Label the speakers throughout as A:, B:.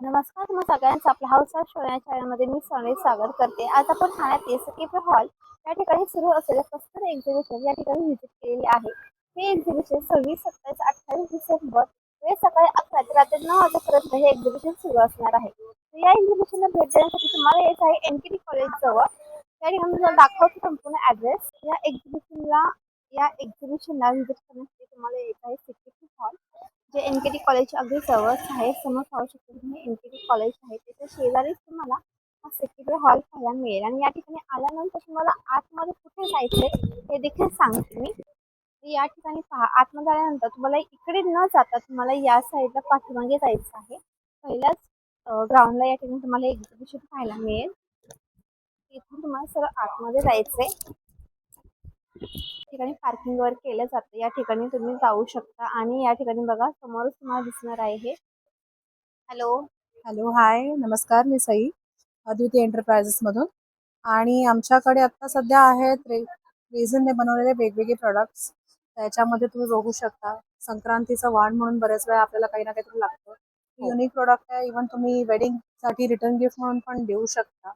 A: नमस्कार तुम्हा सगळ्यांचं आपल्या हाऊस ऑफ शो या चॅनलमध्ये मी सोने स्वागत करते. आज आपण ठाण्यात एसकेपी हॉल या ठिकाणी सुरू असलेल्या कस्टमर एक्झिबिशन या ठिकाणी व्हिजिट केलेली आहे. हे एक्झिबिशन सव्वीस सत्तावीस अठ्ठावीस डिसेंबर वेळ सकाळी अकरा ते रात्री नऊ वाजेपर्यंत हे एक्झिबिशन सुरू असणार आहे. या एक्झिबिशनला भेट देण्यासाठी तुम्हाला येत आहे एन के डी कॉलेज जवळ. या ठिकाणी तुम्हाला दाखवतो संपूर्ण ॲड्रेस या एक्झिबिशनला या एक्झिबिशनला व्हिजिट करण्यासाठी तुम्हाला येत आहे सिक्युरिटी हॉल जे एन के टी कॉलेजच्या अगदी जवळच आहे समोर पाहू शकता तुम्ही एन के टी कॉलेज आहे. त्याच्या शेजारीच तुम्हाला हा सेक्युरिटी हॉल पाहायला मिळेल. आणि या ठिकाणी आल्यानंतर तुम्हाला आतमध्ये कुठे जायचंय हे देखील सांगते मी. या ठिकाणी पहा. आतमध्ये आल्यानंतर तुम्हाला इकडे न जाता तुम्हाला या साईडला पाठीमागे जायचं आहे. पहिल्याच ग्राउंडला या ठिकाणी तुम्हाला एक्झिबिशन पाहायला मिळेल. तिथून तुम्हाला सरळ आतमध्ये जायचंय. ठिकाणी पार्किंग वर केलं जातं. या ठिकाणी तुम्ही जाऊ शकता आणि या ठिकाणी बघा समोरच तुम्हाला दिसणार आहे हे. हॅलो.
B: हॅलो हाय नमस्कार मी सई अद्वितीय एंटरप्राइजेसमधून आणि आमच्याकडे आता सध्या आहेत रेझनने बनवलेले वेगवेगळे प्रोडक्ट्स त्याच्यामध्ये तुम्ही बघू शकता संक्रांतीचं वाण म्हणून बऱ्याच वेळा आपल्याला काही ना काहीतरी लागतं. युनिक प्रोडक्ट आहे इव्हन तुम्ही वेडिंगसाठी रिटर्न गिफ्ट म्हणून पण देऊ शकता.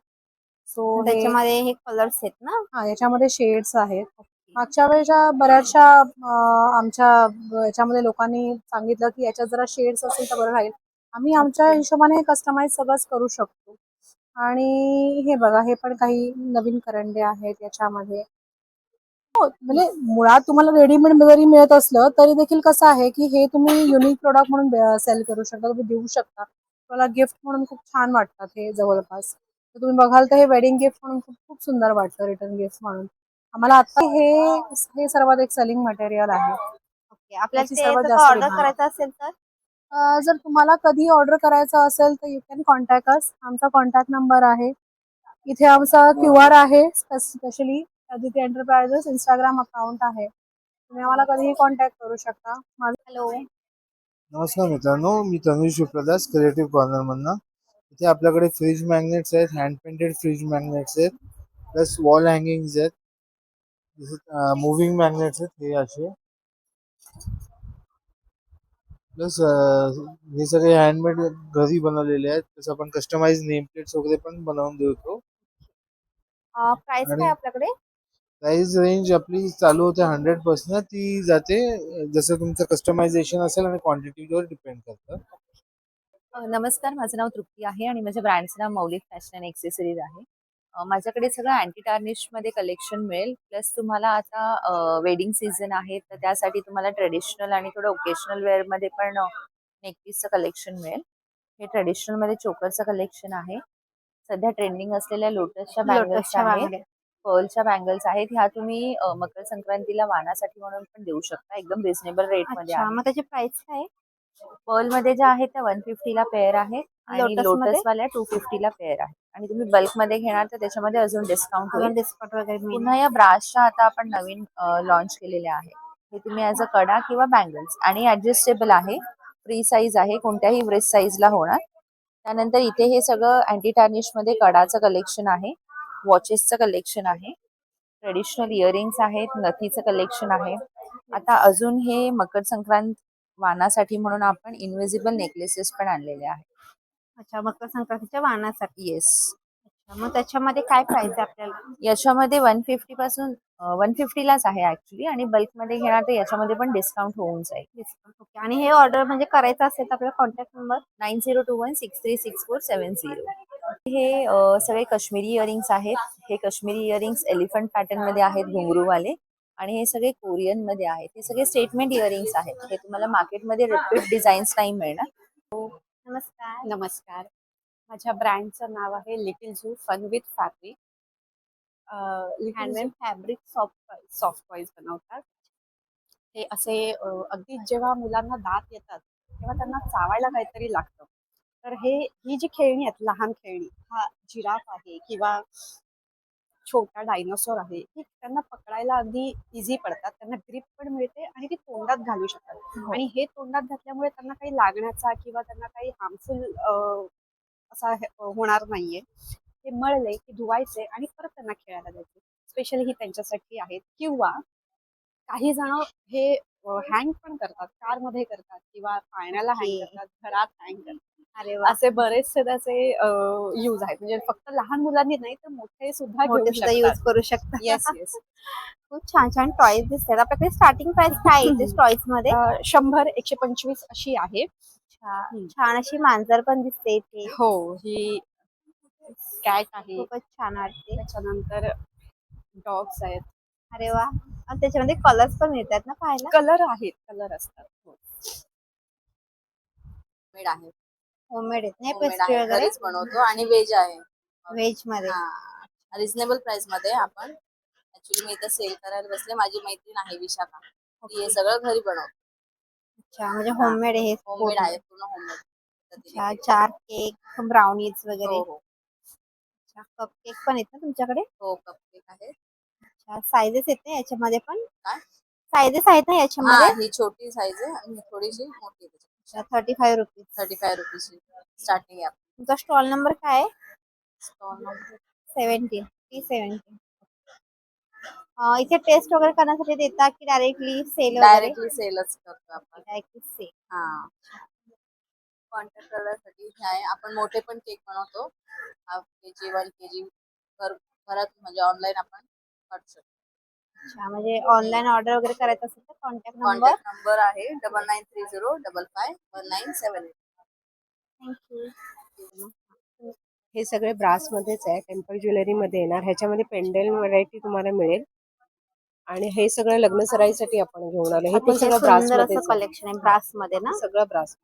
B: सो
A: त्याच्यामध्ये हे कलर्स आहेत ना?
B: हा याच्यामध्ये शेड्स आहेत. मागच्या वेळेच्या बऱ्याचशा आमच्या याच्यामध्ये लोकांनी सांगितलं की याच्यात जरा शेड्स असेल तर बरं राहील. आम्ही आमच्या हिशोबाने हे कस्टमाइज सगळंच करू शकतो. आणि हे बघा हे पण काही नवीन करंडे आहेत याच्यामध्ये. हो म्हणजे मुळात तुम्हाला रेडीमेड जरी मिळत असलं तरी देखील कसं आहे की हे तुम्ही युनिक प्रोडक्ट म्हणून सेल करू शकता तुम्ही देऊ शकता. तुम्हाला गिफ्ट म्हणून खूप छान वाटतात हे जवळपास. तर तुम्ही बघाल तर हे वेडिंग गिफ्ट म्हणून खूप खूप सुंदर वाटतं रिटर्न गिफ्ट म्हणून. आम्हाला आता हे हे सर्वात एक सेलिंग मटेरियल आहे.
A: ओके
B: त्याची सर्वात
A: जर
B: जास्त
A: ऑर्डर
B: demand.
A: करायचं असेल तर?
B: अं, जर तुम्हाला कधी ऑर्डर करायचं असेल तर यू कॅन कॉन्टॅक्ट अस आमचा कॉन्टॅक्ट नंबर आहे. इथे आमचा क्यू आर आहे specially Aditi enterprises Instagram account आहे. तुम्ही आम्हाला कधीही कॉन्टॅक्ट करू शकता. माझं
A: हॅलो
C: नमस्कार मित्रांनो मी तनुज शिवप्रदास क्रिएटिव्ह कॉर्नरमधनं इथे आपल्याकडे फ्रीज मॅग्नेट्स आहेत हँड पेंटेड फ्रीज मॅग्नेट्स आहेत प्लस वॉल हँगिंग्स आहेत. मुव्हिंग मॅग्नेट्स आहेत हे असे प्लस हे सगळे हँडमेड घरी बनवलेले आहेत. प्लस आपण कस्टमाइज नेम प्लेट्स वगैरे पण बनवून देतो
A: प्राइस काय आपल्याकडे?
C: प्राइस रेंज आपली चालू होते हंड्रेडपासून ती जाते जसं तुमचं कस्टमायझेशन असेल आणि क्वांटिटीवर डिपेंड करतं.
D: नमस्कार. माझं नाव तृप्ती आहे आणि माझ्या ब्रँडचं नाव मौलिक फॅशन अँड एक्सेसरीज आहे. माझ्याकडे सगळं अँटी टार्निशमध्ये कलेक्शन मिळेल. प्लस तुम्हाला आता वेडिंग सीझन आहे तर त्यासाठी तुम्हाला ट्रेडिशनल आणि थोडं ओकेशनल वेअरमध्ये पण नेकपीसचं कलेक्शन मिळेल. हे ट्रेडिशनलमध्ये चोकरचं कलेक्शन आहे. सध्या ट्रेंडिंग असलेल्या लोटसच्या बँगल्स आहेत. पर्लच्या बँगल्स आहेत. ह्या तुम्ही मकर संक्रांतीला वाणासाठी म्हणून पण देऊ शकता. एकदम रिझनेबल आहे.
A: मग त्याची प्राइस काय? आहे?
D: पर्लमध्ये ज्या आहेत त्या वन फिफ्टीला पेअर आहेत. आणि
A: मध्ये?
D: लोटस वाल्या टू फिफ्टीला पेअर आहे आणि तुम्ही बल्कमध्ये घेणार तर त्याच्यामध्ये अजून डिस्काउंट होईल.
A: डिस्काउंट वगैरे
D: पुन्हा या ब्राशच्या आता आपण नवीन लॉन्च केलेल्या आहे हे तुम्ही ॲज अ कडा किंवा बँगल्स आणि ऍडजस्टेबल आहे. फ्री साईज आहे. कोणत्याही ब्रेस्ट साईजला होणार. त्यानंतर इथे हे सगळं अँटी टार्निशमध्ये कडाचं कलेक्शन आहे. वॉचेसचं कलेक्शन आहे. ट्रेडिशनल इयरिंग्स आहेत. नथीचं कलेक्शन आहे. आता अजून हे मकर संक्रांत वानासाठी म्हणून आपण इनविजिबल नेकलेसेस पण आणलेले आहेत.
A: अच्छा मकर संक्रांतीच्या वाहनासाठी
D: येस
A: अच्छा, मग त्याच्यामध्ये काय प्राइस आहे आपल्याला?
D: याच्यामध्ये वन फिफ्टी पासून वन फिफ्टीलाच आहे ऍक्च्युली आणि बल्कमध्ये घेणार तर याच्यामध्ये पण डिस्काउंट होऊन जाईल.
A: डिस्काउंट ओके आणि हे ऑर्डर म्हणजे करायचं असेल तर आपल्याला contact number
D: nine zero two one six three six four seven zero हे अ, सगळे काश्मीरी इयरिंग्स आहेत. हे काश्मीरी इयरिंग्स एलिफंट पॅटर्नमध्ये आहेत घुंगरूवाले आणि हे सगळे कोरियनमध्ये आहेत. हे सगळे स्टेटमेंट इयरिंग्स आहेत. हे तुम्हाला मार्केटमध्ये रिपीट डिझाईन्स नाही मिळणार.
A: नमस्कार.
E: नमस्कार. माझ्या ब्रँडचं नाव आहे little zoo fun with fabric. Handmade. Fabric soft soft toys बनवतात. हे असे अगदी जेव्हा मुलांना दात येतात तेव्हा त्यांना चावायला काहीतरी लागतं. तर हे ही जी खेळणी आहेत लहान खेळणी हा जिराफ आहे किंवा छोटा डायनोसॉर आहे ही त्यांना पकडायला अगदी इझी पडतात. त्यांना ग्रिप पण मिळते आणि ती तोंडात घालू शकतात. आणि हे तोंडात घातल्यामुळे त्यांना काही लागण्याचा किंवा त्यांना काही हार्मफुल असा हे- होणार नाहीये. ते मळले की धुवायचे आणि परत त्यांना खेळायला द्यायचे. स्पेशली ही त्यांच्यासाठी आहेत. किंवा काही जण हे हँग पण करतात. कारमध्ये करतात किंवा पाळण्याला हँग. करतात घरात हँग करतात.
F: असे बरेचसे त्याचे यूज आहेत. म्हणजे फक्त लहान मुलांनी नाही तर मोठे सुद्धा
A: यूज करू शकतात.
F: येस येस
A: खूप छान छान टॉईज दिसतात आपल्याकडे स्टार्टिंग प्राइस काय टॉईजमध्ये?
F: शंभर एकशे पंचवीस अशी आहे.
A: छान अशी मांजर पण दिसते इथे.
F: हो ही कॅट आहे.
A: खूपच छान वाटते.
F: त्याच्यानंतर डॉग्स आहेत.
A: अरे वा आणि त्याच्यामध्ये कलर्स पण मिळतात ना पाहायला?
F: कलर आहेत. कलर असतात. हो.
G: आहे.
A: होममेड आहेत. नाही
G: Homemade
A: पेस्ट्री
G: आहे.
A: वगैरे
G: घरीच बनवतो आणि व्हेज आहे.
A: व्हेजमध्ये
G: रिझनेबल प्राइसमध्ये आपण. ऍक्च्युली मी इथं सेल करायला बसले. माझी मैत्रीण आहे विशाखा. ती हे सगळं घरी बनवते.
A: अच्छा म्हणजे होममेड आहे हे
G: होममेड
A: पूर्ण.
G: आहे पूर्ण होममेड
A: चार केक ब्राउनीज वगैरे.
G: हो हो.
A: कप केक पण आहेत ना तुमच्याकडे?
G: हो कपकेक आहे
A: अच्छा आहेत ना याच्यामध्ये पण?
G: काय?
A: साईजेस आहेत ना
G: हा
A: याच्यामध्ये?
G: ही छोटी साईज आहे आणि थोडीशी मोठी
A: thirty five rupees
G: thirty five रुपीजची starting आहे.
A: तुमचा स्टॉल नंबर काय आहे?
G: Stall number
A: seventeen T seventeen इथे टेस्ट वगैरे करण्यासाठी देता की डायरेक्टली सेल वगैरे?
G: डायरेक्टली सेलच करतो आपण.
A: डायरेक्टली सेल
G: हा. कॉन्टॅक्ट करण्यासाठी हे आहे. आपण मोठे पण केक बनवतो. हाफ के जी वन के जी घर घरात म्हणजे ऑनलाईन आपण काढू शकतो.
A: अच्छा म्हणजे ऑनलाईन ऑर्डर वगैरे करायचं असेल तर कॉन्टॅक्ट नंबर
G: कॉन्टॅक्ट नंबर आहे double nine three zero double five one nine seven eight
A: thank you
H: हे सगळे ब्रास मध्येच आहे टेम्पल ज्वेलरी मध्ये येणार. ह्याच्यामध्ये पेंडल व्हरायटी तुम्हाला मिळेल. आणि हे सगळं लग्न सराईसाठी आपण घेऊन आलो. हे पण
A: अतिशय
H: सगळं ब्रास
A: सुंदरमध्ये कलेक्शन आहे. ब्रासमध्ये ना?
H: सगळं ब्रास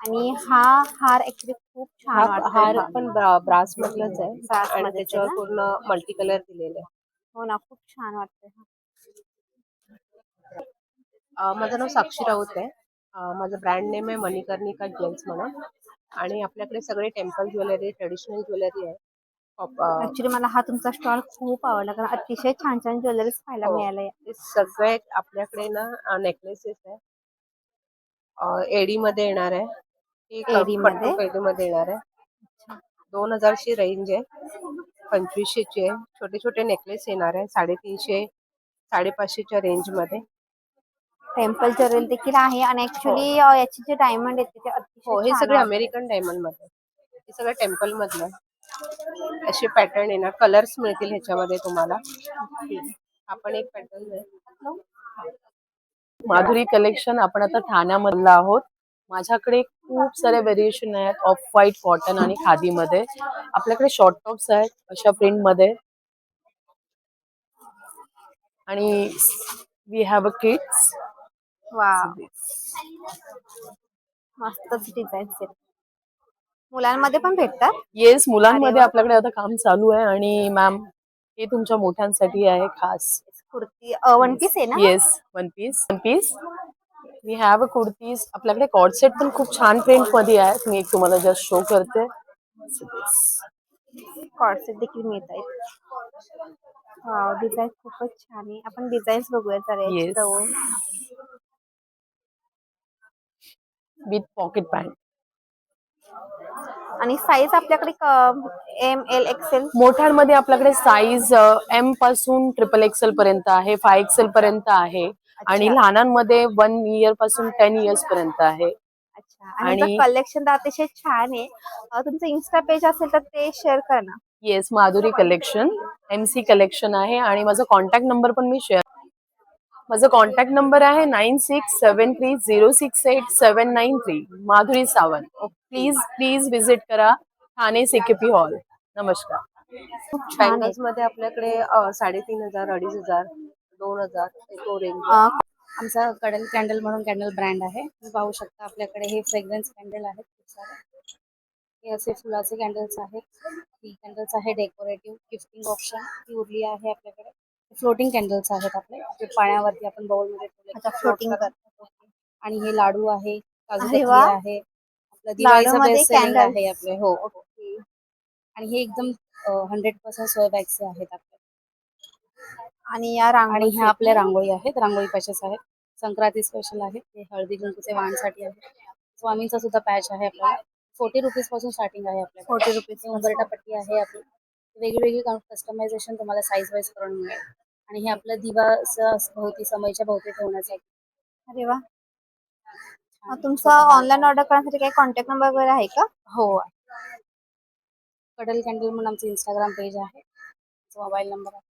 A: आणि हा हार ऍक्च्युली खूप छान
H: हा
A: वाटतोय
H: हार. पण ब्रा- ब्रास मधलाच आहे.
A: ब्रास
H: आणि
A: मध्येच आहे
H: त्याच्यावर
A: ना?
H: पूर्ण मल्टी कलर दिलेले आहे.
A: हो ना खूप छान वाटतंय
H: अं, माझं नाव साक्षी राऊत आहे. अं, माझं ब्रँड नेम आहे मणिकर्णिका ज्वेल्स म्हणून. आणि आपल्याकडे सगळे टेम्पल ज्वेलरी ट्रेडिशनल ज्वेलरी आहे. अं,
A: ऍक्च्युली मला हा तुमचा स्टॉल खूप आवडला कारण अतिशय छान छान ज्वेलरीज पाहायला
H: हो.
A: मिळालंय.
H: ते सगळे आपल्याकडे ना नेकलेसेस आहे. एडी मध्ये येणार आहे. ही? एडी मध्ये येणार आहे. दोन हजारची रेंज आहे. पंचवीसशेची आहे छोटे छोटे नेकलेस येणार आहे साडेतीनशे साडेपाचशेच्या रेंजमध्ये.
A: टेम्पल ज्वेलरी देखील आहे आणि ऍक्च्युली याचे जे डायमंड आहेत ते अतिशय
H: हो हे
A: छान
H: सगळे. अमेरिकन डायमंडमध्ये हे सगळं टेम्पल मधलं आहे. असे पॅटर्न येणार. कलर्स मिळतील ह्याच्यामध्ये तुम्हाला. आपण एक पॅटर्न
I: माधुरी कलेक्शन आपण आता ठाण्यामधला आहोत. माझ्याकडे खूप सारे व्हेरिएशन आहेत ऑफ व्हाईट कॉटन आणि खादीमध्ये. आपल्याकडे शॉर्ट टॉप्स आहेत अशा प्रिंटमध्ये आणि वी हॅव अ किड्स
A: मस्तच डिझाईन मुलांमध्ये पण भेटतात?
I: येस मुलांमध्ये. आपल्याकडे आता काम चालू आहे आणि मॅम हे तुमच्या मोठ्यांसाठी आहे खास.
A: कुर्ती वन पीस आहे ना?
I: Yes one piece one piece we have a kurtis आपल्याकडे कॉर्ड सेट पण खूप छान प्रिंटमध्ये आहेत मी एक तुम्हाला जस्ट शो करते.
A: कॉर्सेट देखील मिळत आहेत. डिझाईन खूपच छान आहे. आपण डिझाईन्स बघूया जरा.
I: विथ पॉकेट पॅन्ट
A: आणि साईज आपल्याकडे एम एल एक्सेल
I: मोठ्यांमध्ये आपल्याकडे साईज एमपासून ट्रिपल एक्सेल पर्यंत आहे फाय एक्सेल पर्यंत आहे. आणि लहानांमध्ये वन इयरपासून टेन इयर्स पर्यंत आहे.
A: अच्छा. आणि
I: आणि-
A: कलेक्शन तर अतिशय छान आहे. अं, तुमचं इन्स्टा पेज असेल तर ते शेअर कर ना.
I: Yes Madhuri collection M C collection आहे आणि माझा कॉन्टॅक्ट नंबर पण मी शेअर माझा कॉन्टॅक्ट नंबर आहे nine six seven three zero six eight seven nine three Madhuri Sawant. Please please visit करा ठाणे सिकेपी हॉल नमस्कार.
A: खूप छान आहे.
H: बँगल्समध्ये आपल्याकडे अं, साडेतीन हजार अडीच हजार दोन हजार तो रेंज
A: अं,
E: आमचा कडल कॅन्डल म्हणून कॅन्डल ब्रँड आहे. तुम्ही पाहू शकता आपल्याकडे हे फ्रेग्रन्स कॅन्डल आहेत खूप सारे. हे असे फुलाचे कॅन्डल्स आहेत. टी कॅन्डल्स आहे डेकोरेटिव्ह गिफ्टिंग ऑप्शन ती उरली आहे आपल्याकडे. फ्लोटिंग कॅन्डल्स आहेत आपले जे पाण्यावरती आपण बाउलमध्ये ठेवले.
A: फ्लोटिंग.
E: आणि हे लाडू आहे काजू. आहे. आपलं दिवाळीचं
A: लाडूमध्ये
E: बेस्ट सेलिंग
A: candles.
E: आहे आपले हो. आणि हे एकदम हंड्रेड पर्सेंट सोयबॅगचे आहेत आपले.
A: आणि या रांगोळी
E: ह्या आपल्या रांगोळी आहेत. रांगोळी पॅचेस आहेत. संक्रांती स्पेशल आहेत हे हळदी कुंकूचे वाणसाठी आहे. स्वामींचा सुद्धा पॅच आहे आपल्याला. फोर्टी रुपीजपासून स्टार्टिंग आहे आपल्याला.
A: फोर्टी रुपीज
E: उंबरटा पट्टी आहे आपली. वेगळी वेगळी कस्टमायझेशन तुम्हाला साईज वाईज करून मिळेल. आणि हे आपलं दिवा भोवती समयच्या भोवती ठेवण्यासाठी.
A: अरे वा. तुमचा ऑनलाईन ऑर्डर करण्यासाठी काही कॉन्टॅक्ट नंबर वगैरे आहे का?
E: हो कडल कॅन्डल म्हणून आमचं इंस्टाग्राम पेज आहे. मोबाईल नंबर आहे.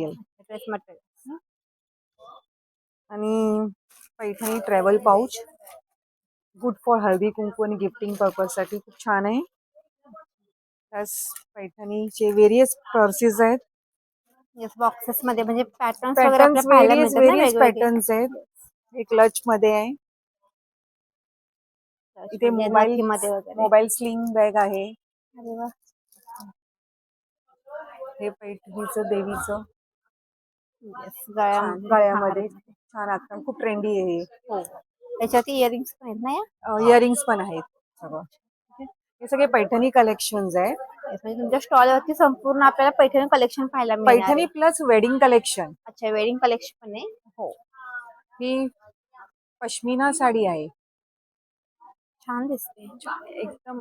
A: ड्रेस मटेरियल
H: आणि Paithani travel pouch good for Haldi Kunku आणि गिफ्टिंग पर्पजसाठी खूप छान आहे. प्लस पैठणीचे व्हेरियस पर्सेस आहेत.
A: येस बॉक्सेस मध्ये म्हणजे पॅटर्न्स वगैरे
H: पॅटर्न्स
A: आपल्याला पाहायला
H: व्हेरियस
A: मिळतात ना
H: व्हेरियस
A: वेगवेगळे.
H: पॅटर्न्स आहेत. एक क्लच मध्ये आहे. इथे
A: म्हणजे
H: मोबाईल
A: नथीमध्ये वगैरे.
H: मोबाईल स्लिंग बॅग आहे.
A: अरे वा.
H: हे पैठणीचं देवीचं.
A: येस गळ्या
H: छान, गळ्यामध्ये छान आता खूप ट्रेंडी आहे
A: हो. त्याच्यावरती इयरिंग्स पण आहेत ना या?
H: इयरिंग्स पण आहेत. सगळं. हे सगळे पैठणी कलेक्शन्स आहेत
A: Yes, म्हणजे तुमच्या स्टॉल वरती संपूर्ण आपल्याला पैठणी कलेक्शन पाहायला मिळणार.
H: पैठणी
A: आहे.
H: प्लस वेडिंग कलेक्शन
A: अच्छा वेडिंग कलेक्शन पण आहे?
H: हो. ही पश्मिना साडी आहे.
A: छान दिसते.
H: एकदम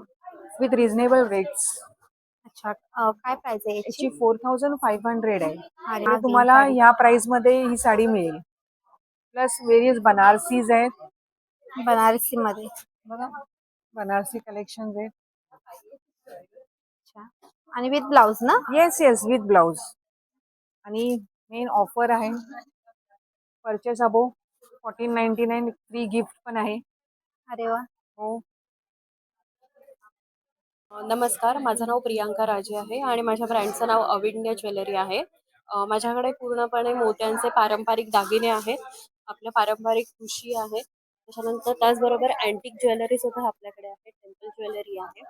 H: विथ रिझनेबल रेट्स
A: अच्छा. अं, काय प्राइस आहे?
H: याची?
A: याची
H: फोर थाउजंड फाईव्ह हंड्रेड आहे.
A: अरे
H: आणि तुम्हाला
A: साडी.
H: ह्या प्राइसमध्ये ही साडी मिळेल. प्लस व्हेरियस बनारसीज आहेत.
A: बनारसी मध्ये
H: बघा. बनारसी कलेक्शन आहेत.
A: अच्छा. आणि विथ ब्लाउज ना?
H: येस येस विथ ब्लाउज आणि मेन ऑफर आहे. Purchase above. Fourteen ninety nine free gift पण आहे.
A: अरे वा.
H: हो.
J: नमस्कार. माझं नाव प्रियांका राजे आहे आणि माझ्या ब्रँडचं नाव अविन्य ज्वेलरी आहे. माझ्याकडे पूर्णपणे मोत्यांचे पारंपरिक दागिने आहेत. आपल्या पारंपरिक ठुशी आहे. त्याच्यानंतर त्याचबरोबर अँटिक ज्वेलरी सुद्धा आपल्याकडे आहे. टेम्पल ज्वेलरी आहे.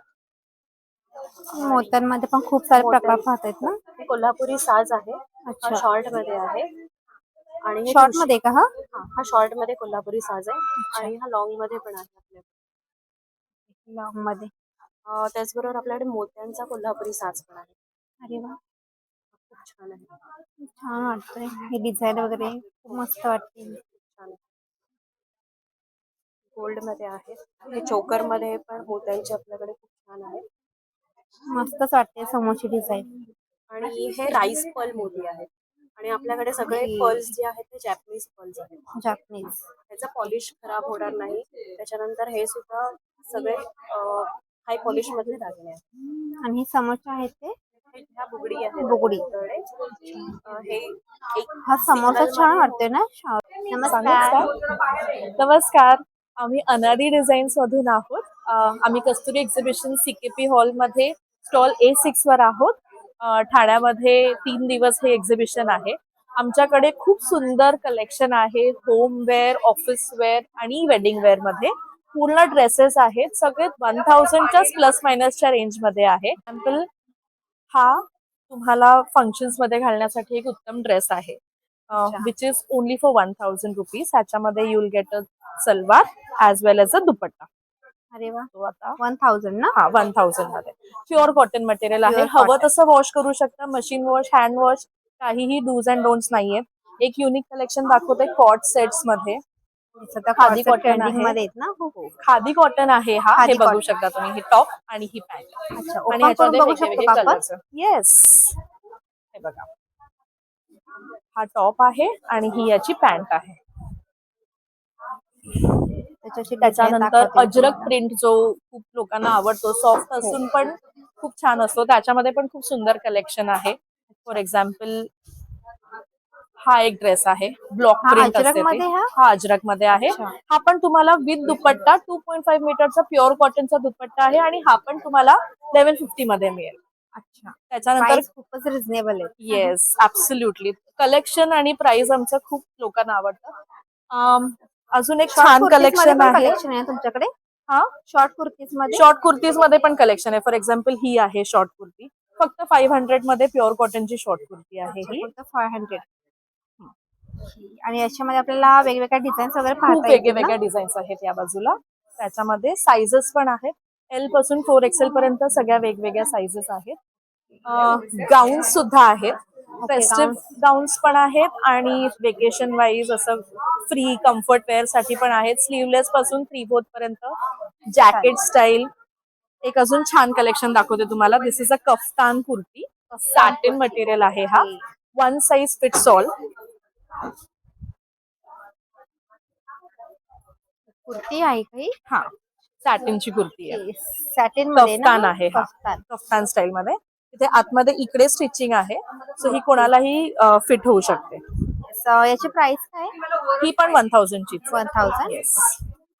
A: मोत्यांमध्ये पण खूप सारे प्रकार पाहत आहेत ना?
J: कोल्हापुरी साज आहे. हा शॉर्टमध्ये आहे. आणि हे
A: शॉर्टमध्ये का हा?
J: हा, शॉर्टमध्ये कोल्हापुरी साज आहे. आणि हा लॉंगमध्ये पण आहे आपल्याकडे. लॉंगमध्ये त्याचबरोबर आपल्याकडे मोत्यांचा कोल्हापुरी साज पण आहे.
A: अरे वा!
J: खूप छान आहे.
A: छान वाटतंय. हे डिझाईन वगैरे खूप मस्त वाटते.
J: छान आहे. गोल्डमध्ये आहे. हे चोकरमध्ये पण मोत्यांचे आपल्याकडे खूप छान आहे.
A: मस्तच वाटते समोरची डिझाईन.
J: आणि हे राईस पर्ल मोती आहेत. आणि आपल्याकडे सगळे पर्ल्स जे आहेत ते जॅपनीज पर्ल्स आहेत.
A: जापनीज
J: त्याचं पॉलिश खराब होणार नाही. त्याच्यानंतर हे सुद्धा सगळे हाय पॉलिश मधले दागिने आहेत.
A: आणि हे समोरचे आहेत ते
J: हे- ह्या बुगडी हे एक
A: हा समोरचा छान वाटतोय ना? नमस्कार.
K: नमस्कार. आम्ही अनादी डिझाईन्स मधून आहोत. आम्ही कस्तुरी एक्झिबिशन सीकेपी हॉलमध्ये स्टॉल ए सिक्स वर आहोत. ठाण्यामध्ये तीन दिवस हे एक्झिबिशन आहे. आमच्याकडे खूप सुंदर कलेक्शन आहे. होमवेअर ऑफिस वेअर आणि वेडिंग वेअरमध्ये. पूर्ण ड्रेसेस आहेत. सगळे वन थाउजंडच्याच प्लस मायनसच्या रेंजमध्ये आहे. एक्झाम्पल हा तुम्हाला फंक्शन्समध्ये घालण्यासाठी एक उत्तम ड्रेस आहे. Which is only for one thousand rupees ह्याच्यामध्ये you'll get a salwar as well as a dupatta.
A: अरे वा.
K: आता
A: वन थाउजंड ना?
K: हा वन थाउजंडमध्ये. प्युअर कॉटन मटेरियल आहे. हवं. तसं वॉश करू शकता. मशीन वॉश हँड वॉश काहीही डूज अँड डोंट्स नाहीयेत एक युनिक कलेक्शन दाखवते कॉट
A: सेट्समध्ये.
K: खादी
A: कॉटन. मध्ये आहेत ना? हो हो.
K: खादी कॉटन आहे हा.
A: खादी
K: हे बघू
A: cotton.
K: शकता तुम्ही. हे टॉप आणि ही पॅन्ट
A: अच्छा
K: आणि
A: करून बघू शकतो का आपण?
K: कलर्स येस हे बघा. हा टॉप आहे आणि ही याची पॅन्ट आहे.
A: त्याच्याशी
K: त्याच्यानंतर अजरक. प्रिंट जो खूप लोकांना आवडतो सॉफ्ट असून पण खूप छान असतो. त्याच्यामध्ये पण खूप सुंदर कलेक्शन आहे. फॉर एक्झाम्पल हा एक ड्रेस आहे. ब्लॉक प्रिंट असते ती.
A: हा?
K: अजरकमध्ये आहे. हा पण तुम्हाला with dupatta two point five मीटरचा प्युअर कॉटनचा दुपट्टा आहे आणि हा पण तुम्हाला लेवन फिफ्टी मध्ये मिळेल.
A: अच्छा.
K: त्याच्यानंतर
A: खूपच रिझनेबल आहे.
K: येस ऍब्सोल्युटली कलेक्शन आणि प्राइस आमचं खूप लोकांना आवडतं. अम, अजून एक छान कलेक्शन आहे.
A: कलेक्शन आहे तुमच्याकडे?
K: हा?
A: शॉर्ट कुर्तीजमध्ये?
K: शॉर्ट कुर्तीजमध्ये पण कलेक्शन आहे. फॉर एक्झाम्पल ही आहे शॉर्ट कुर्ती फक्त फाईव्ह हंड्रेडमध्ये प्युअर कॉटनची शॉर्ट कुर्ती आहे ही.
A: फक्त फाय हंड्रेड आणि याच्यामध्ये आपल्याला वेगवेगळ्या डिझाईन्स वगैरे
K: खूप
A: पाहता येतील ना?
K: वेगवेगळ्या डिझाईन्स आहेत या बाजूला. त्याच्यामध्ये साईजेस पण आहेत. एलपासून फोर एक्सेल पर्यंत सगळ्या वेगवेगळ्या साईजेस आहेत. गाऊन्स सुद्धा आहेत. Festive
A: gowns.
K: गाऊन्स पण आहेत आणि वेकेशन वाईज असं फ्री कम्फर्ट वेअरसाठी पण आहेत. स्लीवलेस पासून थ्री फोर्थ पर्यंत जॅकेट स्टाईल एक अजून छान कलेक्शन दाखवते तुम्हाला. This is a kaftan kurti satin material आहे हा. One size fits all
A: kurti आहे काही?
K: हा. सॅटिनची कुर्ती आहे.
A: सॅटिनमध्ये
K: कफ्तान आहे
A: कफ्तान.
K: स्टाईल मध्ये. तिथे आतमध्ये इकडे स्टिचिंग आहे. सो ही कोणालाही फिट होऊ शकते.
A: याची प्राइस काय?
K: ही पण वन थाउजंडची
A: वन थाउजंड